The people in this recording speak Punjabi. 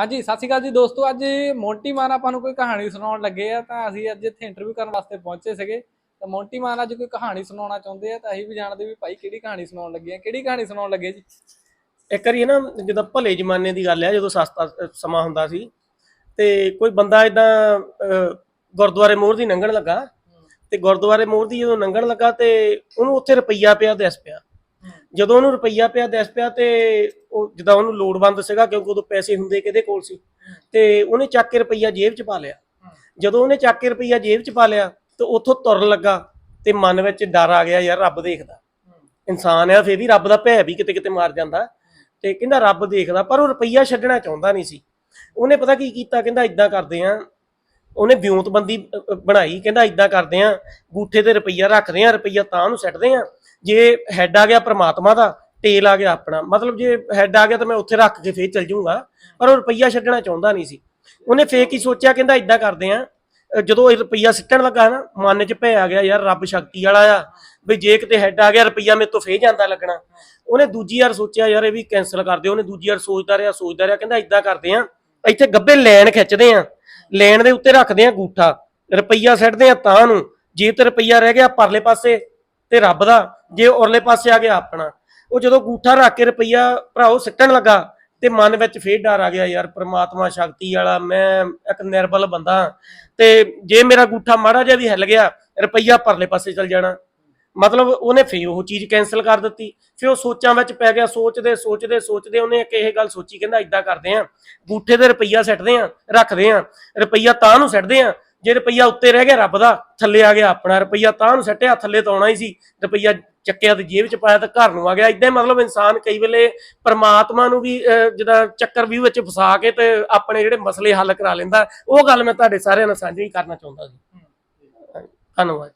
ਹਾਂਜੀ, ਸਤਿ ਸ਼੍ਰੀ ਅਕਾਲ ਜੀ ਦੋਸਤੋ। ਅੱਜ ਮੋਂਟੀ ਮਾਨ ਆਪਾਂ ਨੂੰ ਕੋਈ ਕਹਾਣੀ ਸੁਣਾਉਣ ਲੱਗੇ ਆ, ਤਾਂ ਅਸੀਂ ਅੱਜ ਇੱਥੇ ਇੰਟਰਵਿਊ ਕਰਨ ਵਾਸਤੇ ਪਹੁੰਚੇ ਸੀਗੇ। ਤਾਂ ਮੋਂਟੀ ਮਾਨ ਅੱਜ ਕੋਈ ਕਹਾਣੀ ਸੁਣਾਉਣਾ ਚਾਹੁੰਦੇ ਆ, ਤਾਂ ਅਸੀਂ ਵੀ ਜਾਣਦੇ ਵੀ ਭਾਈ ਕਿਹੜੀ ਕਹਾਣੀ ਸੁਣਾਉਣ ਲੱਗੇ ਆ। ਕਿਹੜੀ ਕਹਾਣੀ ਸੁਣਾਉਣ ਲੱਗੇ ਜੀ? ਇੱਕ ਵਾਰੀ ਨਾ, ਜਦੋਂ ਭਲੇ ਜ਼ਮਾਨੇ ਦੀ ਗੱਲ ਆ, ਜਦੋਂ ਸਸਤਾ ਸਮਾਂ ਹੁੰਦਾ ਸੀ, ਤੇ ਕੋਈ ਬੰਦਾ ਇਦਾਂ ਗੁਰਦੁਆਰੇ ਮੋਹਰ ਦੀ ਲੰਘਣ ਲੱਗਾ, ਤੇ ਗੁਰਦੁਆਰੇ ਮੋਹਰ ਦੀ ਜਦੋਂ ਲੰਘਣ ਲੱਗਾ, ਤੇ ਉਹਨੂੰ ਉੱਥੇ ਰੁਪਈਆ ਪਿਆ, ਦਿਸ ਪਿਆ। ਜਦੋਂ ਉਹਨੂੰ ਰੁਪਈਆ ਪਿਆ, ਦਿਸ ਪਿਆ ਤੇ ਉਹ ਜਦੋਂ ਉਹਨੂੰ ਲੋੜਵੰਦ ਸੀਗਾ ਕਿਉਂਕਿ ਉਦੋਂ ਪੈਸੇ ਹੁੰਦੇ ਕਿਹਦੇ ਕੋਲ ਸੀ, ਤੇ ਉਹਨੇ ਚੱਕ ਕੇ ਰੁਪਈਆ ਜੇਬ 'ਚ ਪਾ ਲਿਆ। ਜਦੋਂ ਉਹਨੇ ਚੱਕ ਕੇ ਰੁਪਈਆ ਜੇਬ 'ਚ ਪਾ ਲਿਆ ਤੇ ਉੱਥੋਂ ਤੁਰਨ ਲੱਗਾ ਤੇ ਮਨ ਵਿੱਚ ਡਰ ਆ ਗਿਆ, ਯਾਰ ਰੱਬ ਦੇਖਦਾ। ਇਨਸਾਨ ਆ, ਫੇਰ ਵੀ ਰੱਬ ਦਾ ਭੈ ਵੀ ਕਿਤੇ ਕਿਤੇ ਮਾਰ ਜਾਂਦਾ। ਤੇ ਕਹਿੰਦਾ ਰੱਬ ਦੇਖਦਾ, ਪਰ ਉਹ ਰੁਪਈਆ ਛੱਡਣਾ ਚਾਹੁੰਦਾ ਨਹੀਂ ਸੀ। ਉਹਨੇ ਪਤਾ ਕੀ ਕੀਤਾ, ਕਹਿੰਦਾ ਇਦਾਂ ਕਰਦੇ ਆ ਉਹਨੇ ਵਿਉਂਤਬੰਦੀ ਅ, ਬਣਾਈ ਕਹਿੰਦਾ ਇਦਾਂ ਕਰਦੇ ਆ ਗੂਠੇ ਤੇ ਰੁਪਈਆ ਰੱਖਦੇ ਆ ਰੁਪਈਆ ਤਾਂ ਨੂੰ ਸੱਟਦੇ ਆ। ਜੇ ਹੈੱਡ ਆ ਗਿਆ ਪ੍ਰਮਾਤਮਾ ਦਾ ਟੇਲ ਆ ਗਿਆ ਆਪਣਾ ਮਤਲਬ ਜੇ ਹੈੱਡ ਆ ਗਿਆ ਤਾਂ ਮੈਂ ਉੱਥੇ ਰੱਖ ਕੇ ਫੇਰ ਚੱਲ ਜਾਊਂਗਾ ਪਰ ਉਹ ਰੁਪਈਆ ਛੱਡਣਾ ਚਾਹੁੰਦਾ ਨਹੀਂ ਸੀ। ਉਹਨੇ ਫੇਰ ਕੀ ਸੋਚਿਆ ਕਹਿੰਦਾ ਇਦਾਂ ਕਰਦੇ ਆ ਜਦੋਂ ਇਹ ਰੁਪਈਆ ਸਿੱਟਣ ਲੱਗਾ ਨਾ ਮਨ 'ਚ ਭੈ ਆ ਗਿਆ ਯਾਰ ਰੱਬ ਸ਼ਕਤੀ ਵਾਲਾ ਆ ਵੀ ਜੇ ਕਿਤੇ ਹੈੱਡ ਆ ਗਿਆ ਰੁਪਈਆ ਮੇਰੇ ਤੋਂ ਫੇਰ ਜਾਂਦਾ ਲੱਗਣਾ। ਉਹਨੇ ਦੂਜੀ ਵਾਰ ਸੋਚਿਆ ਯਾਰ ਇਹ ਵੀ ਕੈਨਸਲ ਕਰ ਦਿਓ ਉਹਨੇ ਦੂਜੀ ਵਾਰ ਸੋਚਦਾ ਰਿਹਾ ਸੋਚਦਾ ਰਿਹਾ ਕਹਿੰਦਾ ਇਦਾਂ ਕਰਦੇ ਆ ਇੱਥੇ ਗੱਬੇ ਲੈਣ ਖਿੱਚਦੇ ਆ। ਲੈਣ ਦੇ ਉੱਤੇ ਰੱਖਦੇ ਆ ਗੂਠਾ, ਰੁਪਈਆ ਸੱਟਦੇ ਆ ਤਾਂ ਨੂੰ, ਜੇ ਤੇ ਰੁਪਈਆ ਰਹਿ ਗਿਆ ਪਰਲੇ ਪਾਸੇ ਤੇ ਰੱਬ ਦਾ, ਜੇ ਉਰਲੇ ਪਾਸੇ ਆ ਗਿਆ ਆਪਣਾ। ਉਹ ਜਦੋਂ ਗੂਠਾ ਰੱਖ ਕੇ ਰੁਪਈਆ ਭਰਾਓ ਸਿੱਟਣ ਲੱਗਾ ਤੇ ਮਨ ਵਿੱਚ ਫੇਰ ਡਰ ਆ ਗਿਆ, ਯਾਰ ਪ੍ਰਮਾਤਮਾ ਸ਼ਕਤੀ ਵਾਲਾ, ਮੈਂ ਇੱਕ ਨਿਰਬਲ ਬੰਦਾ। ਤੇ ਜੇ ਮੇਰਾ ਗੂਠਾ ਮਾੜਾ ਜਿਹਾ ਵੀ ਹਿੱਲ ਗਿਆ, ਰੁਪਈਆ ਪਰਲੇ ਪਾਸੇ ਚਲ ਜਾਣਾ। ਮਤਲਬ ਉਹਨੇ ਫੇਰ ਉਹ ਚੀਜ਼ ਕੈਨਸਲ ਕਰ ਦਿੱਤੀ। ਫਿਰ ਉਹ ਸੋਚਾਂ ਵਿੱਚ ਪੈ ਗਿਆ ਸੋਚਦੇ ਸੋਚਦੇ ਸੋਚਦੇ ਉਹਨੇ ਇੱਕ ਇਹ ਗੱਲ ਸੋਚੀ ਕਹਿੰਦਾ ਇਦਾਂ ਕਰਦੇ ਆ ਗੂਠੇ ਤੇ ਰੁਪਈਆ ਸੱਟਦੇ ਆ ਰੱਖਦੇ ਆ ਰੁਪਈਆ ਤਾਂ ਨੂੰ ਸੱਟਦੇ ਆ ਜੇ ਰੁਪਈਆ ਉੱਤੇ ਰਹਿ ਗਿਆ ਰੱਬ ਦਾ ਥੱਲੇ ਆ ਗਿਆ ਆਪਣਾ ਰੁਪਈਆ ਤਾਂ ਨੂੰ ਸੱਟਿਆ ਥੱਲੇ ਤਾਂ ਆਉਣਾ ਹੀ ਸੀ ਰੁਪਈਆ ਚੱਕਿਆ ਤੇ ਜੇਬ ਚ ਪਾਇਆ ਤਾਂ ਘਰ ਨੂੰ ਆ ਗਿਆ। ਇਦਾਂ ਮਤਲਬ ਇਨਸਾਨ ਕਈ ਵੇਲੇ ਪਰਮਾਤਮਾ ਨੂੰ ਵੀ ਜਿਹਦਾ ਚੱਕਰ ਵੀ ਵਿੱਚ ਫਸਾ ਕੇ ਤੇ ਆਪਣੇ ਜਿਹੜੇ ਮਸਲੇ ਹੱਲ ਕਰਾ ਲੈਂਦਾ। ਉਹ ਗੱਲ ਮੈਂ ਤੁਹਾਡੇ ਸਾਰਿਆਂ ਨਾਲ ਸਾਂਝੀ ਕਰਨਾ ਚਾਹੁੰਦਾ ਸੀ ਧੰਨਵਾਦ